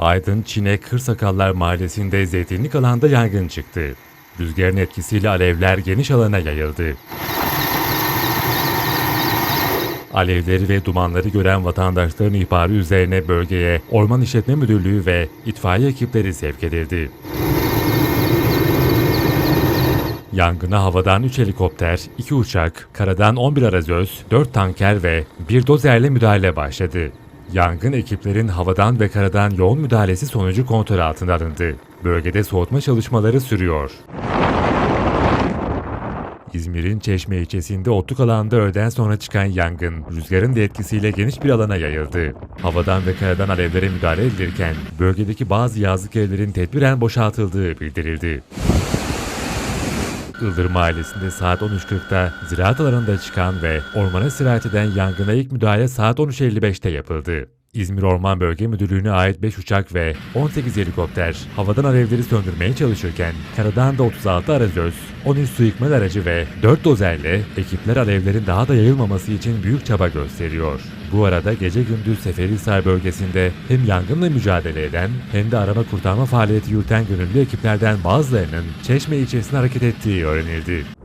Aydın Çine Kırsakallar Mahallesi'nde zeytinlik alanda yangın çıktı. Rüzgarın etkisiyle alevler geniş alana yayıldı. Alevleri ve dumanları gören vatandaşların ihbarı üzerine bölgeye Orman İşletme Müdürlüğü ve itfaiye ekipleri sevk edildi. Yangına havadan 3 helikopter, 2 uçak, karadan 11 arazöz, 4 tanker ve bir dozerle müdahale başladı. Yangın ekiplerin havadan ve karadan yoğun müdahalesi sonucu kontrol altına alındı. Bölgede soğutma çalışmaları sürüyor. İzmir'in Çeşme ilçesinde otluk alanda öğleden sonra çıkan yangın, rüzgarın da etkisiyle geniş bir alana yayıldı. Havadan ve karadan alevlere müdahale edilirken, bölgedeki bazı yazlık evlerin tedbiren boşaltıldığı bildirildi. Ildır Mahallesi'nde saat 13.40'da ziraat alanında çıkan ve ormana sirayet eden yangına ilk müdahale saat 13.55'te yapıldı. İzmir Orman Bölge Müdürlüğü'ne ait 5 uçak ve 18 helikopter havadan alevleri söndürmeye çalışırken karadan da 36 arazöz, 13 su yıkma aracı ve 4 dozerle ekipler alevlerin daha da yayılmaması için büyük çaba gösteriyor. Bu arada gece gündüz Seferihisar bölgesinde hem yangınla mücadele eden hem de arama kurtarma faaliyeti yürüten gönüllü ekiplerden bazılarının Çeşme ilçesine hareket ettiği öğrenildi.